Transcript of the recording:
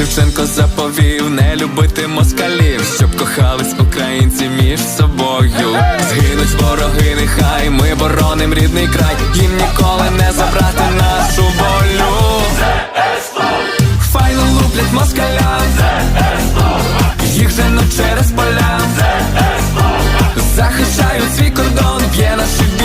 Шевченко заповів не любити москалів, щоб кохались українці між собою. Згинуть вороги, нехай ми боронимо рідний край, їм ніколи не забрати нашу волю. Файно луплять москаля, їх женуть через поля, захищають свій кордон, є наші.